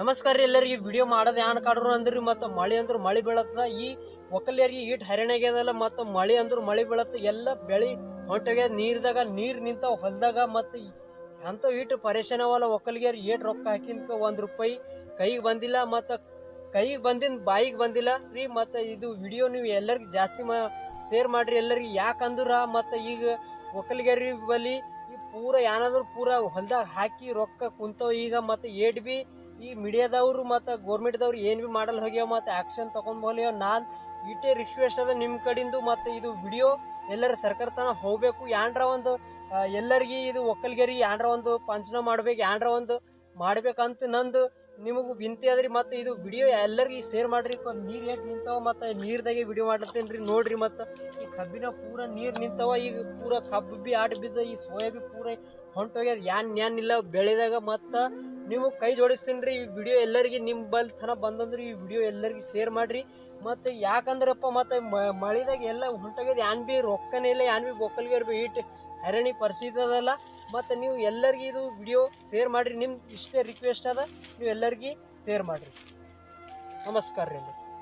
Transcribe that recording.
ನಮಸ್ಕಾರ ರೀ ಎಲ್ಲರಿಗೆ. ವಿಡಿಯೋ ಮಾಡೋದು ಯಾನ್ ಕಾಡ್ರು ಅಂದ್ರಿ, ಮತ್ತು ಮಳೆ ಅಂದ್ರೆ ಮಳೆ ಬೀಳತ್ತದ ಈ ಒಕ್ಕಲಿಯರಿಗೆ ಈಟ್ ಹೈರಾಣ ಆಗ್ಯದಲ್ಲ ಮತ್ತು ಮಳೆ ಅಂದ್ರೆ ಮಳೆ ಬೀಳತ್ತ. ಎಲ್ಲ ಬೆಳೆ ಹೊಂಟೋಗ್ಯದ ನೀರ್ದಾಗ ನೀರು ನಿಂತಾವ ಹೊಲದಾಗ, ಮತ್ತು ಅಂತ ಈಟ್ ಪರೇಶಾನ ಅವಲ್ಲ ಒಕ್ಕಲಿಗರು ಏಟ್ ರೊಕ್ಕ ಹಾಕಿನ್ಕ ಒಂದು ರೂಪಾಯಿ ಕೈಗೆ ಬಂದಿಲ್ಲ, ಮತ್ತು ಕೈಗೆ ಬಂದಿನ ಬಾಯಿಗೆ ಬಂದಿಲ್ಲ ರೀ. ಮತ್ತು ಇದು ವಿಡಿಯೋ ನೀವು ಎಲ್ಲರಿಗೂ ಜಾಸ್ತಿ ಮಾ ಶೇರ್ ಮಾಡ್ರಿ. ಎಲ್ಲರಿಗೆ ಯಾಕಂದ್ರ ಮತ್ತು ಈಗ ಒಕ್ಕಲಿಗರಿ ಬಲಿ ಪೂರ ಏನಾದ್ರು ಪೂರ ಹೊಲ್ದಾಗ ಹಾಕಿ ರೊಕ್ಕ ಕುಂತವ ಈಗ, ಮತ್ತು ಏಟ್ ಬಿ ಈ ಮೀಡಿಯಾದವರು ಮತ್ತು ಗೌರ್ಮೆಂಟ್ದವ್ರು ಏನು ಭೀ ಮಾಡಲ್ಲ ಹೋಗ್ಯಾವ ಮತ್ತು ಆ್ಯಕ್ಷನ್ ತೊಗೊಂಡು ಹೋಗ್ಯಾವ ನಾನು ಇಟ್ಟೇ ರಿಕ್ವೆಸ್ಟ್ ಅದ ನಿಮ್ಮ ಕಡಿಂದು ಮತ್ತು ಇದು ವಿಡಿಯೋ ಎಲ್ಲರ ಸರ್ಕಾರ ತನಕ ಹೋಗಬೇಕು. ಯಾಂಡ್ರ ಒಂದು ಎಲ್ಲರಿಗೆ ಇದು ಒಕ್ಕಲ್ಗೆರಿ ಯಾಂಡ್ರ ಒಂದು ಪಂಚನ ಮಾಡ್ಬೇಕು ಯಾಂಡ್ರ ಒಂದು ಮಾಡ್ಬೇಕಂತ ನಂದು ನಿಮಗೂ ವಿನಂತಿ ಅದ್ರಿ ಮತ್ತು ಇದು ವಿಡಿಯೋ ಎಲ್ಲರಿಗೂ ಶೇರ್ ಮಾಡ್ರಿ. ನೀರು ಹೇಗೆ ನಿಂತಾವ ಮತ್ತು ನೀರ್ದಾಗೆ ವಿಡಿಯೋ ಮಾಡ್ಲತ್ತೇನೆ ರೀ ನೋಡ್ರಿ ಮತ್ತು. ಈ ಕಬ್ಬಿನ ಪೂರ ನೀರು ನಿಂತಾವ, ಈಗ ಪೂರ ಕಬ್ಬು ಬಿ ಆಟ ಬಿದ್ದ, ಈ ಸೋಯಾ ಬಿ ಪೂರ ಹೊಂಟೋಗ್ಯದ, ಯಾನ್ ಇಲ್ಲ ಬೆಳೆದಾಗ ಮತ್ತು ನೀವು ಕೈ ಜೋಡಿಸ್ತೀನಿ ಈ ವಿಡಿಯೋ ಎಲ್ಲರಿಗೆ ನಿಮ್ಮ ಬಲ್ ತನ ಬಂದಂದ್ರೆ ಈ ವಿಡಿಯೋ ಎಲ್ಲರಿಗೆ ಶೇರ್ ಮಾಡ್ರಿ. ಮತ್ತು ಯಾಕಂದ್ರಪ್ಪ, ಮತ್ತು ಮಳಿದಾಗ ಎಲ್ಲ ಹೊಂಟೋಗ್ಯದ, ಯಾನ್ ಬಿ ರೊಕ್ಕನೇ ಇಲ್ಲ, ಯಾನ್ ಬಿ ಬೊಕ್ಕಲ್ಗೆ ಇರ್ಬೇಕು ಇಟ್ಟು ಹೈರಾಣಿ ಪರಿಸ್ಥಿತಿ ಅದಲ್ಲ. ಮತ್ತು ನೀವು ಎಲ್ಲರಿಗೆ ಇದು ವಿಡಿಯೋ ಶೇರ್ ಮಾಡಿರಿ. ನಿಮ್ಮ ಇಷ್ಟೇ ರಿಕ್ವೆಸ್ಟ್ ಅದ, ನೀವು ಎಲ್ಲರಿಗೆ ಶೇರ್ ಮಾಡಿರಿ. ನಮಸ್ಕಾರ ರೀ